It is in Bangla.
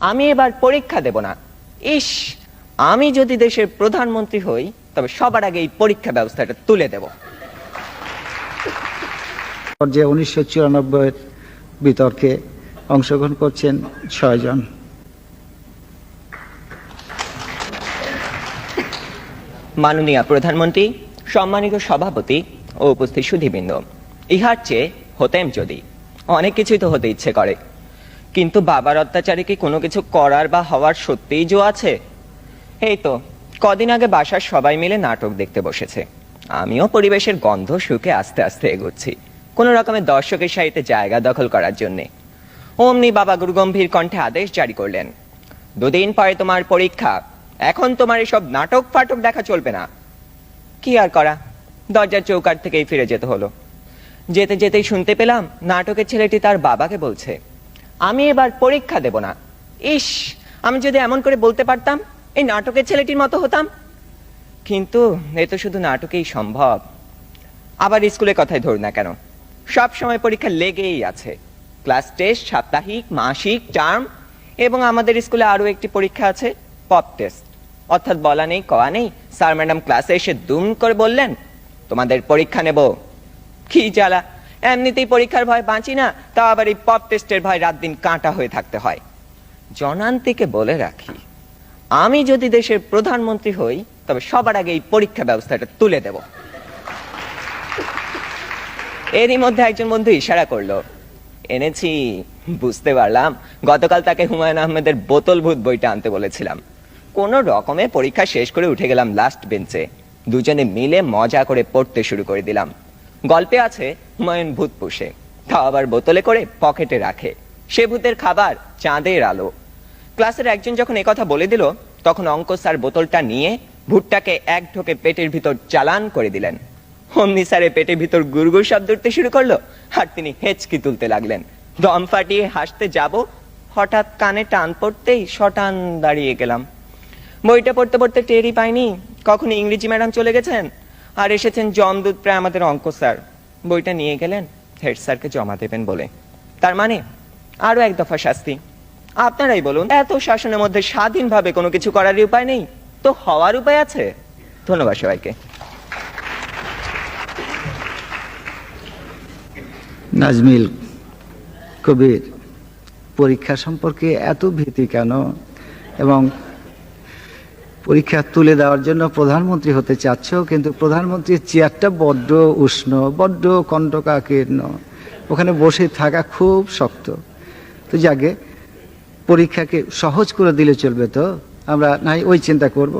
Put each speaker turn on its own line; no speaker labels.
আমি এবার পরীক্ষা দেব না। ইস আমি যদি দেশের প্রধানমন্ত্রী হই তবে সবার আগে এই পরীক্ষা ব্যবস্থাটা তুলে দেব।
যে উনিশশো চুরানব্বই বিতর্কে অংশগ্রহণ করছেন ছয়জন
মাননীয় প্রধানমন্ত্রী সম্মানিত সভাপতি ও উপস্থিত সুধীবৃন্দ ইহার চেয়ে হতেম যদি। অনেক কিছুই তো হতে ইচ্ছে করে। কিন্তু বাবার অত্যাচারে কি কোনো কিছু করার বা হওয়ার সত্যিই জো আছে? এই তো, কদিন আগে বাসার সবাই মিলে নাটক দেখতে বসেছে। আমিও পরিবেশের গন্ধ শুকে আস্তে আস্তে এগোচ্ছি, কোনো রকমের দর্শকের সাহিত্যে জায়গা দখল করার জন্যে। অমনি বাবা গুরুগম্ভীর কণ্ঠে আদেশ জারি করলেন, দুদিন পরে তোমার পরীক্ষা, এখন তোমার এসব নাটক ফাটক দেখা চলবে না। কি আর করা? দরজার চৌকাট থেকেই ফিরে যেতে হলো। যেতে যেতেই শুনতে পেলাম, নাটকের ছেলেটি তার বাবাকে বলছে আমি এবার পরীক্ষা দেব না। ইস, আমি যদি এমন করে বলতে পারতাম, এই নাটকের ছেলেটির মতো হতাম। কিন্তু এ তো শুধু নাটকেই সম্ভব। আবার স্কুলের কথাই ধরুন না কেন। সব সময় পরীক্ষা লেগেই আছে। ক্লাস টেস্ট, সাপ্তাহিক, মাসিক, টার্ম এবং আমাদের স্কুলে আরও একটি পরীক্ষা আছে, পপ টেস্ট। অর্থাৎ বলা নেই, কওয়া নেই। স্যার ম্যাডাম ক্লাসে এসে দুম করে বললেন, তোমাদের পরীক্ষা নেব। কি জ্বালা। এমনিতেই পরীক্ষার ভয় বাঁচি না, তা আবার এই পপ টেস্টের ভয় রাত দিন কাঁটা হয়ে থাকতে হয়। জনান্তিকে বলে রাখি, আমি যদি দেশের প্রধানমন্ত্রী হই, তবে সবার আগে এই পরীক্ষা ব্যবস্থাটা তুলে দেব। এরই মধ্যে একজন বন্ধু ইশারা করল, এনেছি, বুঝতে পারলাম, গতকাল তাকে হুমায়ুন আহমেদের বোতল ভূত বইটা আনতে বলেছিলাম। কোন রকমে পরীক্ষা শেষ করে উঠে গেলাম লাস্ট বেঞ্চে দুজনে মিলে মজা করে পড়তে শুরু করে দিলাম। গল্পে আছে হুমায়ুন ভূত পুষে। তা আবার বোতলে করে পকেটে রাখে। সে ভূতের খাবার চাঁদের আলো। ক্লাসের একজন যখন কথা বলে দিল, তখন অঙ্ক স্যার বোতলটা নিয়ে ভুট্টাকে এক ঢোকে পেটের ভিতর চালান করে দিলেন। অমনি স্যারের পেটের ভিতর গুরগুর শব্দ উঠতে শুরু করল, আর তিনি হেঁচকি তুলতে লাগলেন। দম ফাটিয়ে হাসতে যাব, হঠাৎ কানে টান পড়তেই শটান দাঁড়িয়ে গেলাম। বইটা পড়তে পড়তে টেরই পাইনি, কখন ইংরেজি ম্যাডাম চলে গেছেন? আর এসেছেন জমদূত প্রায় আমাদের অঙ্ক স্যার। বইটা নিয়ে গেলেন, হেড স্যারকে জমা দেবেন বলে। তার মানে আরও এক দফা শাস্তি। আপনারাই বলুন, এত শাসনের মধ্যে স্বাধীনভাবে কোনো কিছু করার উপায় নেই? তো হওয়ার উপায় আছে? ধন্যবাদ সবাইকে।
নাজমিল, কবির, পরীক্ষা সম্পর্কে এত ভীতি কেন? এবং পরীক্ষা তুলে দেওয়ার জন্য প্রধানমন্ত্রী হতে চাচ্ছ, কিন্তু প্রধানমন্ত্রীর চেয়ারটা বড্ড উষ্ণ, বড্ড কণ্ঠকাকীর্ণ ওখানে বসে থাকা খুব শক্ত। তো যাকে পরীক্ষাকে সহজ করে দিলে চলবে তো? আমরা নাই ওই চিন্তা করব।